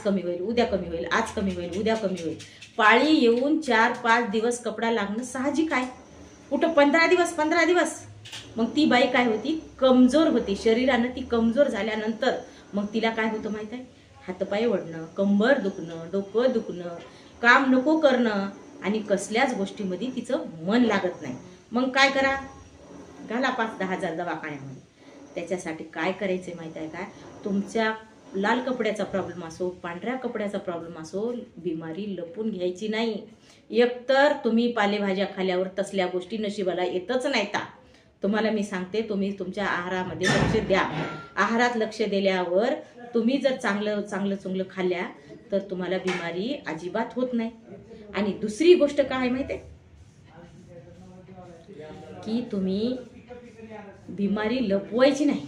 आज कमी होईल उद्या कमी होईल आज कमी होईल उद्या कमी होईल. पाळी येऊन चार पाच दिवस कपडा लागणं साहजिक आहे. कुठं पंधरा दिवस पंधरा दिवस. मग ती बाई काय होती? कमजोर होती. शरीरानं ती कमजोर झाल्यानंतर मग तिला काय होतं माहीत आहे? हातपाय ओढणं कंबर दुखणं डोकं दुखणं काम नको करणं आणि कसल्याच गोष्टीमध्ये तिचं मन लागत नाही. मग काय करा? घाला पाच दहा हजार दवाखान्यामध्ये. त्याच्यासाठी काय करायचं माहीत आहे काय तुमच्या लाल कपड्याचा प्रॉब्लेम असो पांढऱ्या कपड्याचा प्रॉब्लेम असो बिमारी लपून घ्यायची नाही. एकतर तुम्ही पालेभाज्या खाल्यावर तसल्या गोष्टी नशिबाला येतच नाहीता. तुम्हाला मी सांगते तुम्ही तुमच्या आहारामध्ये लक्ष द्या. आहारात लक्ष दिल्यावर तुम्ही जर चांगलं चांगलं चुंगलं खाल्ल्या तर तुम्हाला बिमारी अजिबात होत नाही. आणि दुसरी गोष्ट काय माहिती आहे? की तुम्ही बिमारी लपवायची नाही.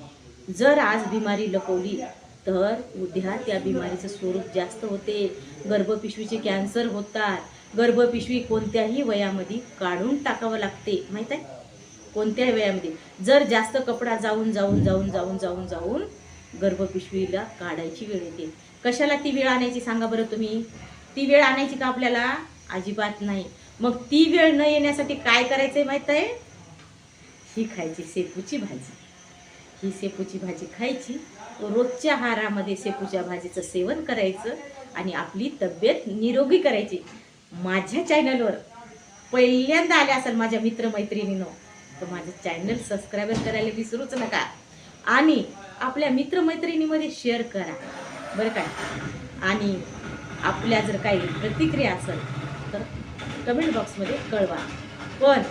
जर आज बिमारी लपवली तर उद्या त्या बिमारीचं स्वरूप जास्त होते. गर्भपिशवीचे कॅन्सर होतात. गर्भपिशवी कोणत्याही वयामध्ये काढून टाकावं लागते. माहीत आहे? कोणत्याही वयामध्ये. जर जास्त कपडा जाऊन जाऊन जाऊन जाऊन जाऊन जाऊन गर्भपिशवीला काढायची वेळ येते. कशाला ती वेळ आणायची सांगा बरं तुम्ही? ती वेळ आणायची का आपल्याला? अजिबात नाही. मग ती वेळ न येण्यासाठी काय करायचंय माहीत आहे? ही खायची शेपूची भाजी. ही शेपूची भाजी खायची. रोजच्या आहारामध्ये शेपूच्या भाजीचं सेवन करायचं आणि आपली तब्येत निरोगी करायची. माझ्या चॅनलवर पहिल्यांदा आल्या असेल माझ्या मित्रमैत्रिणीनं तर माझं चॅनल सबस्क्राईब करायला विसरूच नका. आणि आपल्या मित्रमैत्रिणीमध्ये शेअर करा. बरं काय आणि आपल्या जर काही प्रतिक्रिया असेल तर कमेंट बॉक्समध्ये कळवा. पण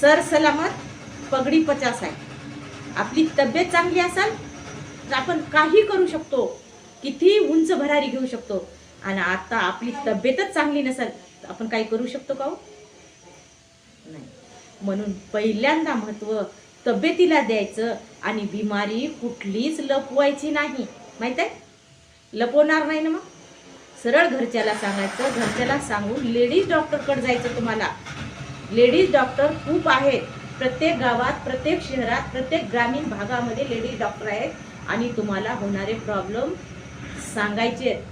सर सलामत पगडी पचास आहे. आपली तब्येत चांगली असाल तर आपण काही करू शकतो. किती उंच भरारी घेऊ शकतो. आणि आता आपली तब्येतच चांगली नसेल तर आपण काही करू शकतो का हो? नाही. म्हणून पहिल्यांदा महत्त्व तब्येतीला द्यायचं आणि बिमारी कुठलीच लपवायची नाही. माहीत आहे? लपवणार नाही ना मग? सरळ घरच्याला सांगायचं घरच्याला सांगून लेडीज डॉक्टरकडे जायचं तुम्हाला. लेडीज डॉक्टर खूप आहेत. प्रत्येक गावात प्रत्येक शहरात प्रत्येक ग्रामीण भागामध्ये लेडीज डॉक्टर आहेत. आणि तुम्हाला होणारे प्रॉब्लेम सांगायचे आहेत.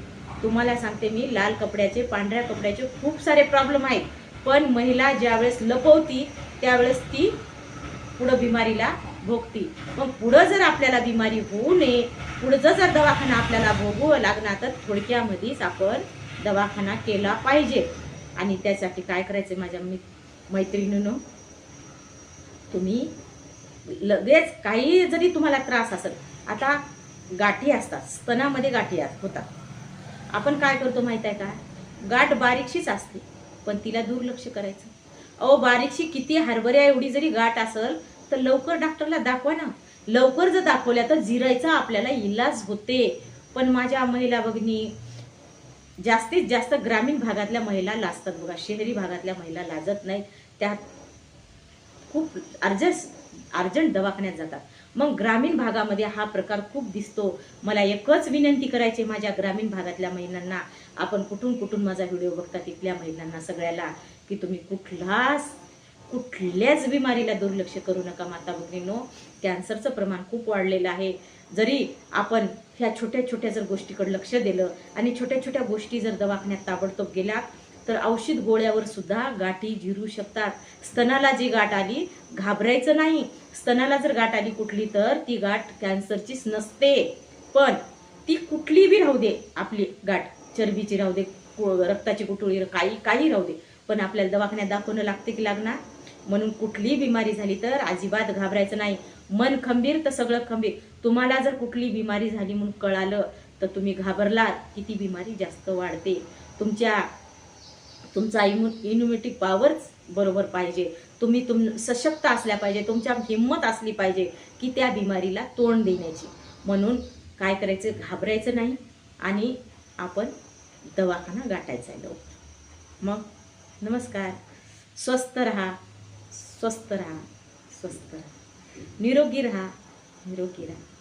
तुम्हाला सांगते मी लाल कपड्याचे पांढऱ्या कपड्याचे खूप सारे प्रॉब्लेम आहेत. पण महिला ज्यावेळेस लपवती त्यावेळेस ती पुढं बिमारीला भोगती. मग पुढं जर आपल्याला बिमारी होऊ नये पुढचं जर दवाखाना आपल्याला भोगू लागणार तर थोडक्यामध्येच आपण दवाखाना केला पाहिजे. आणि त्यासाठी काय करायचं माझ्या मी मैत्रिणीनं? तुम्ही लगेच काही जरी तुम्हाला त्रास असेल आता गाठी असतात स्तनामध्ये गाठी अस- होतात. आपण काय करतो माहीत आहे का? गाठ बारीकशीच असते पण तिला दुर्लक्ष करायचं. अहो बारीकशी किती हरभऱ्या एवढी जरी गाठ असेल तर लवकर डॉक्टरला दाखवा ना. लवकर जर दाखवल्या तर जिरायचा आपल्याला इलाज होते. पण माझ्या महिला भगिनी जास्तीत जास्त ग्रामीण भागातल्या महिला लाजतात बघा. शहरी भागातल्या महिला लाजत नाहीत. त्या खूप अर्जंट अर्जंट दवाखान्यात जातात. मग ग्रामीण भागामध्ये हा प्रकार खूप दिसतो. मला एकच विनंती करायची माझ्या ग्रामीण भागातल्या महिलांना. आपण कुठून कुठून माझा व्हिडिओ बघता तिथल्या महिलांना सगळ्याला की तुम्ही कुठलाच कुठल्याच बिमारीला दुर्लक्ष करू नका माता भगिनीनो. कॅन्सरचं प्रमाण खूप वाढलेलं आहे. जरी आपण ह्या छोट्या छोट्या जर गोष्टीकडे लक्ष दिलं आणि छोट्या छोट्या गोष्टी जर दवाखान्यात ताबडतोब गेल्या तर औषध गोळ्यावर सुद्धा गाठी जिरू शकतात. स्तनाला जी गाठ आली घाबरायचं नाही. स्तनाला जर गाठ आली कुठली तर ती गाठ कॅन्सरचीच नसते. पण ती कुठली बी राहू दे आपली गाठ. चरबीची राहू दे रक्ताची कुटुळी काही काही राहू दे. पण आपल्याला दवाखान्यात दाखवणं लागते की लागणार? म्हणून कुठली बिमारी झाली तर अजिबात घाबरायचं नाही. मन खंबीर तर सगळं खंबीर. तुम्हाला जर कुठली बिमारी झाली म्हणून कळालं तर तुम्ही घाबरलात की ती बिमारी जास्त वाढते. तुमच्या तुमचा इम्यु इम्युनिटी पॉवरच बरोबर पाहिजे. तुम्ही तुम सशक्त असल्या पाहिजे तुमच्या हिंमत असली पाहिजे की त्या बिमारीला तोंड देण्याची. म्हणून काय करायचं? घाबरायचं नाही आणि आपण दवाखाना गाठायचा आहे लवकर. मग? नमस्कार. स्वस्त रहा. स्वस्त रहा. स्वस्त रहा. निरोगी रहा. निरोगी रहा.